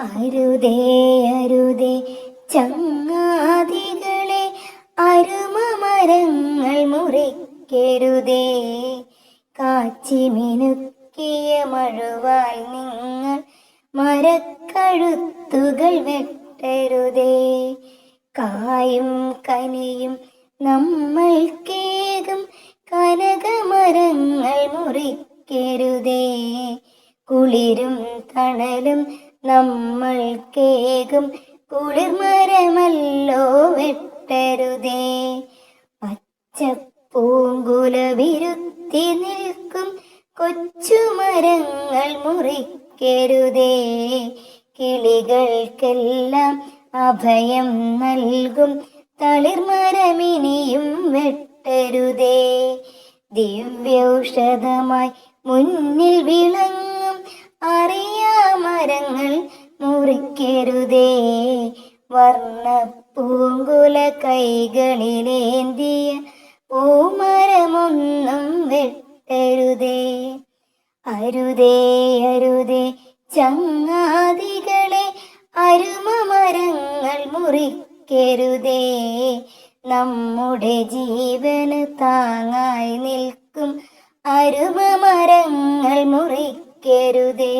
അരുതേ അരുതേ ചങ്ങാതികളെ അരുമ മരങ്ങൾ മുറിക്കരുതേ. കാച്ചി മിനുക്കിയ മഴുവാൽ നിങ്ങൾ മരക്കഴുത്തുകൾ വെട്ടരുതേ. കായും കനിയും നമ്മൾ കേകും കനകമരങ്ങൾ മുറിക്കരുതേ. കുളിരും തണലും നമ്മൾ കേകും. കുളിർമരമല്ലോ വെട്ടരുതേ. പച്ചപ്പൂങ്കുല വിരുത്തി നിൽക്കും. കൊച്ചുമരങ്ങൾ മുറിക്കരുതേ. കിളികൾക്കെല്ലാം അഭയം നൽകും. തളിർമരമിനിയും വെട്ടരുതേ. ദിവ്യൌഷധമായി മുന്നിൽ വിളങ്ങും. അറിയാമരങ്ങൾ മുറിക്കരുതേ വർണ പൂങ്കുല കൈകളിലേന്തിയ പൂമരമൊന്നും വെട്ടരുതേ. അരുതേ അരുതേ ചങ്ങാതികളെ അരുമ മരങ്ങൾ മുറിക്കരുതേ. നമ്മുടെ ജീവന് താങ്ങായി നിൽക്കും അരുമ മരങ്ങൾ മുറിക്കരുതേ.